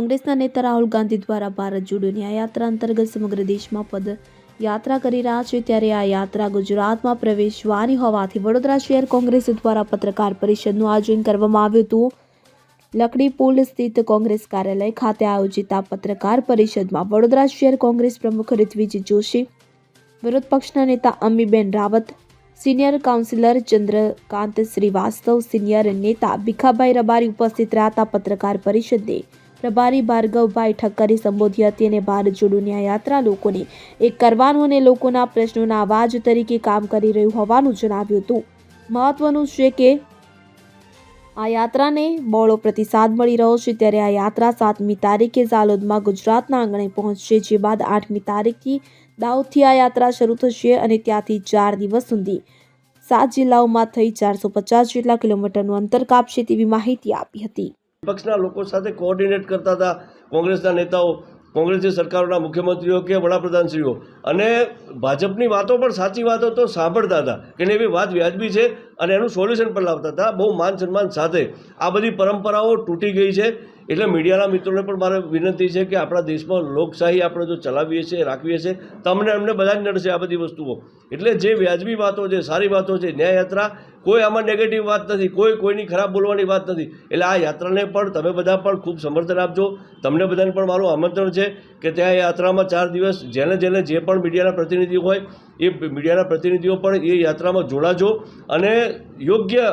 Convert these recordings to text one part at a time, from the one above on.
કોંગ્રેસના નેતા રાહુલ ગાંધી દ્વારા ભારત જોડો ન્યાય યાત્રા અંતર્ગત સમગ્ર દેશમાં પદ યાત્રા કરી રહ્યા છે. ત્યારે આ યાત્રા ગુજરાતમાં પ્રવેશવાની હોવાથી વડોદરા શહેર કોંગ્રેસ દ્વારા પત્રકાર પરિષદનું આયોજન કરવામાં આવ્યું હતું. લકડી પુલ સ્થિત કોંગ્રેસ કાર્યાલય ખાતે આયોજિત આ પત્રકાર પરિષદમાં વડોદરા શહેર કોંગ્રેસ પ્રમુખ ઋત્વિજ જોશી, વિરોધ પક્ષના નેતા Amiben Rawat, senior councillor Chandrakant Shrivastava, senior નેતા ભીખાભાઈ રબારી ઉપસ્થિત રહેતા પત્રકાર પરિષદને પ્રભારી ભાર્ગવભાઈ ઠક્કરે સંબોધી હતી અને ભારત ન્યાય યાત્રા લોકોને એક કરવાનું અને લોકોના પ્રશ્નોના અવાજ તરીકે કામ કરી રહ્યું હોવાનું જણાવ્યું હતું. મહત્વનું છે કે આ યાત્રાને બહોળો પ્રતિસાદ મળી રહ્યો છે. ત્યારે આ યાત્રા સાતમી તારીખે ઝાલોદમાં ગુજરાતના આંગણે પહોંચશે, જે બાદ આઠમી તારીખથી દાઉદથી આ યાત્રા શરૂ થશે અને ત્યાંથી ચાર દિવસ સુધી સાત જિલ્લાઓમાં થઈ ચારસો પચાસ જેટલા કિલોમીટરનું અંતર કાપશે તેવી માહિતી આપી હતી. પક્ષના લોકો સાથે કોઓર્ડિનેટ કરતા હતા કોંગ્રેસના નેતાઓ, કોંગ્રેસની સરકારોના મુખ્યમંત્રીઓ કે વડાપ્રધાનશ્રીઓ. અને ભાજપની વાતો પણ સાચી વાતો તો સાંભળતા હતા. કે નહીં એવી વાત વ્યાજબી છે અને એનું સોલ્યુશન પણ લાવતા હતા. બહુ માન સન્માન સાથે આ બધી પરંપરાઓ તૂટી ગઈ છે. એટલે મીડિયાના મિત્રોને પણ મારે વિનંતી છે કે આપણા દેશમાં લોકશાહી આપણે જો ચલાવીએ છીએ રાખીએ છીએ, તમને એમને બધા જ નડશે આ બધી વસ્તુઓ. એટલે જે વ્યાજબી વાતો છે, સારી વાતો છે, ન્યાયયાત્રા કોઈ આમાં નેગેટિવ વાત નથી, કોઈ કોઈની ખરાબ બોલવાની વાત નથી. એટલે આ યાત્રાને પણ તમે બધા પણ ખૂબ સમર્થન આપજો. તમને બધાને પણ મારું આમંત્રણ છે કે ત્યાં યાત્રામાં ચાર દિવસ જેને જેને જે પણ મીડિયાના પ્રતિનિધિઓ હોય, એ મીડિયાના પ્રતિનિધિઓ પણ એ યાત્રામાં જોડાજો અને યોગ્ય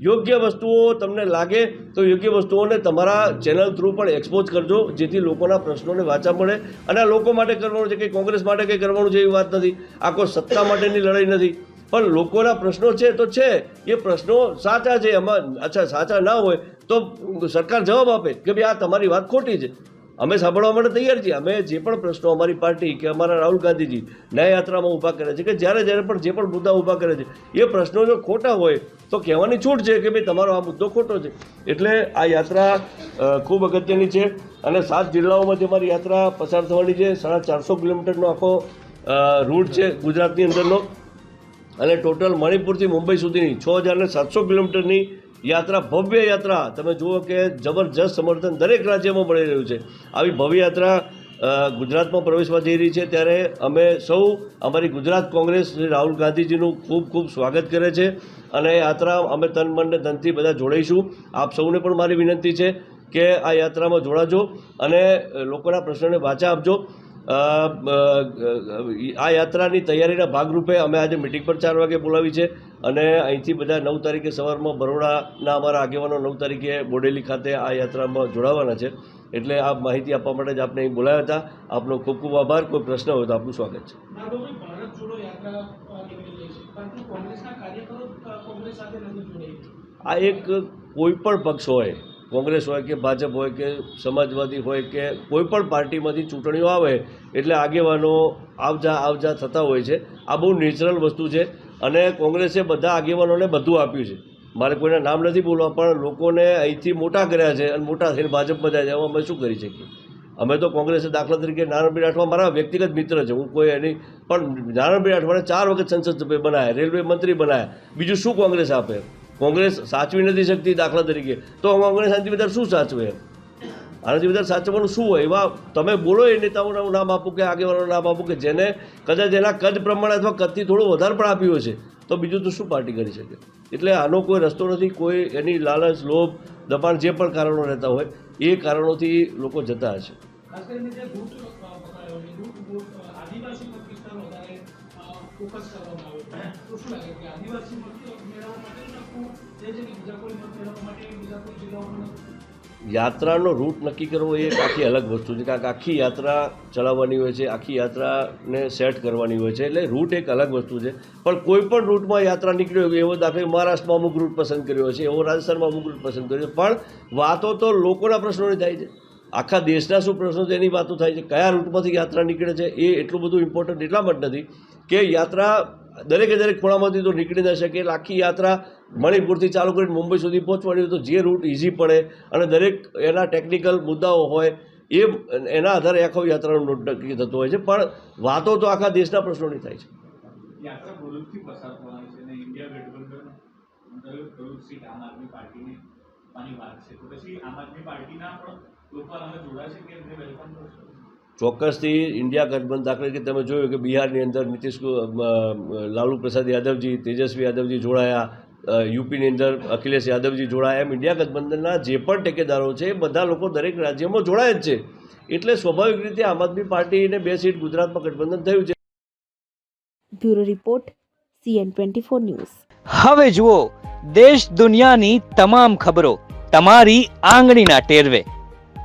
યોગ્ય વસ્તુઓ તમને લાગે તો યોગ્ય વસ્તુઓને તમારા ચેનલ થ્રુ પણ એક્સપોઝ કરજો, જેથી લોકોના પ્રશ્નોને વાંચા મળે. અને આ લોકો માટે કરવાનું છે કે કોંગ્રેસ માટે કંઈ કરવાનું છે એવી વાત નથી. આ કોઈ સત્તા માટેની લડાઈ નથી. પણ લોકોના પ્રશ્નો છે તો છે. એ પ્રશ્નો સાચા છે, એમાં અચ્છા સાચા ના હોય તો સરકાર જવાબ આપે કે ભાઈ આ તમારી વાત ખોટી છે. અમે સાંભળવા માટે તૈયાર છીએ. અમે જે પણ પ્રશ્નો અમારી પાર્ટી કે અમારા રાહુલ ગાંધીજી ન્યાય યાત્રામાં ઊભા કરે છે કે જ્યારે જ્યારે પણ જે પણ મુદ્દા ઊભા કરે છે, એ પ્રશ્નો જો ખોટા હોય તો કહેવાની છૂટ છે કે ભાઈ તમારો આ મુદ્દો ખોટો છે. એટલે આ યાત્રા ખૂબ અગત્યની છે અને સાત જિલ્લાઓમાંથી અમારી યાત્રા પસાર થવાની છે, સાડા ચારસો કિલોમીટરનો આખો રૂટ છે ગુજરાતની અંદરનો. અને ટોટલ મણિપુરથી મુંબઈ સુધીની છ હજાર સાતસો કિલોમીટરની યાત્રા, ભવ્ય યાત્રા. તમે જુઓ કે જબરજસ્ત સમર્થન દરેક રાજ્યમાં મળી રહ્યું છે. આવી ભવ્ય યાત્રા ગુજરાતમાં પ્રવેશવા જઈ રહી છે. ત્યારે અમે સૌ, અમારી ગુજરાત કોંગ્રેસ શ્રી રાહુલ ગાંધીજીનું ખૂબ ખૂબ સ્વાગત કરે છે. અને યાત્રા અમે તન, મન ને ધનથી બધા જોડાઈશું. આપ સૌને પણ મારી વિનંતી છે કે આ યાત્રામાં જોડાજો અને લોકોના પ્રશ્નોને વાચા આપજો. આ યાત્રાની તૈયારીના ભાગરૂપે અમે આજે મિટિંગ પર ચાર વાગે બોલાવી છે અને અહીંથી બધા નવ તારીખે સવારમાં બરોડાના અમારા આગેવાનો નવ તારીખે બોડેલી ખાતે આ યાત્રામાં જોડાવાના છે. એટલે આ માહિતી આપવા માટે જ આપણે અહીં બોલાવ્યા હતા. આપનો ખૂબ ખૂબ આભાર. કોઈ પ્રશ્ન હોય તો આપનું સ્વાગત છે. આ એક કોઈ પણ પક્ષ હોય કોંગ્રેસ હોય કે ભાજપ હોય કે સમાજવાદી હોય કે કોઈ પણ પાર્ટીમાંથી ચૂંટણીઓ આવે એટલે આગેવાનો આવજા આવજા થતા હોય છે. આ બહુ નેચરલ વસ્તુ છે અને કોંગ્રેસે બધા આગેવાનોને બધું આપ્યું છે. મારે કોઈના નામ નથી બોલવા, પણ લોકોને અહીંથી મોટા કર્યા છે અને મોટા થઈને ભાજપમાં જાય છે. અમે શું કરી શકીએ? અમે તો કોંગ્રેસે દાખલા તરીકે નારાયણભાઈ રાઠવા મારા વ્યક્તિગત મિત્ર છે. હું કોઈ એની, પણ નારાયણભાઈ રાઠવાને ચાર વખત સંસદ સભ્ય બનાવ્યા રેલવે મંત્રી બનાવ્યા બીજું શું કોંગ્રેસ આપે? કોંગ્રેસ સાચવી નથી શકતી દાખલા તરીકે. તો કોંગ્રેસ આનાથી વધારે શું સાચવે? એમ આનાથી વધારે સાચવવાનું શું હોય? એવા તમે બોલો એ નેતાઓનું નામ આપો કે આગેવાનોનું નામ આપો કે જેને કદાચ એના કદ પ્રમાણે અથવા કદથી થોડું વધારે પણ આપ્યું હશે, તો બીજું તો શું પાર્ટી કરી શકે? એટલે આનો કોઈ રસ્તો નથી, કોઈ એની લાલચ, લોભ, દબાણ જે પણ કારણો રહેતા હોય, એ કારણોથી લોકો જતા હશે. છે આદિવાસી યાત્રાનો રૂટ નક્કી કરવો એ એક આખી અલગ વસ્તુ છે. કારણ કે આખી યાત્રા ચલાવવાની હોય છે, આખી યાત્રાને સેટ કરવાની હોય છે. એટલે રૂટ એક અલગ વસ્તુ છે. પણ કોઈ પણ રૂટમાં યાત્રા નીકળી હોય, એવો દાખલે મહારાષ્ટ્રમાં અમુક રૂટ પસંદ કર્યો છે એવો રાજસ્થાનમાં અમુક રૂટ પસંદ કર્યો છે પણ વાતો તો લોકોના પ્રશ્નોની થાય છે. આખા દેશના શું પ્રશ્નો છે એની વાતો થાય છે, કયા રૂટમાંથી યાત્રા નીકળે છે, એ એટલું બધું ઇમ્પોર્ટન્ટ એટલા માટે નથી કે યાત્રા દરેકે દરેક ખૂણામાંથી તો નીકળી ન શકે. એટલે આખી યાત્રા મણિપુરથી ચાલુ કરીને મુંબઈ સુધી પહોંચવાની હોય તો જે રૂટ ઇઝી પડે અને દરેક એના ટેકનિકલ મુદ્દાઓ હોય એ એના આધારે આખો યાત્રાનું નોટ નક્કી થતો હોય છે. પણ વાતો તો આખા દેશના પ્રશ્નોની થાય છે. આમ પાર્ટીની ચોક્કસથી ઇન્ડિયા ગઠબંધન દાખલા તરીકે તમે જોયું કે બિહારની અંદર નીતિશ લાલુ પ્રસાદ યાદવજી તેજસ્વી યાદવજી જોડાયા યુપીની અંદર અખિલેશ યાદવજી જોડાયા એમ ઇન્ડિયા ગઠબંધનના જે પણ ટેકેદારો છે એ બધા લોકો દરેક રાજ્યમાં જોડાય જ છે. એટલે સ્વાભાવિક રીતે આમ આદમી પાર્ટીને બે સીટ ગુજરાતમાં ગઠબંધન થયું છે. Bureau report CN twenty four news. હવે જુઓ દેશ દુનિયાની તમામ ખબરો તમારી આંગળીના ટેરવે.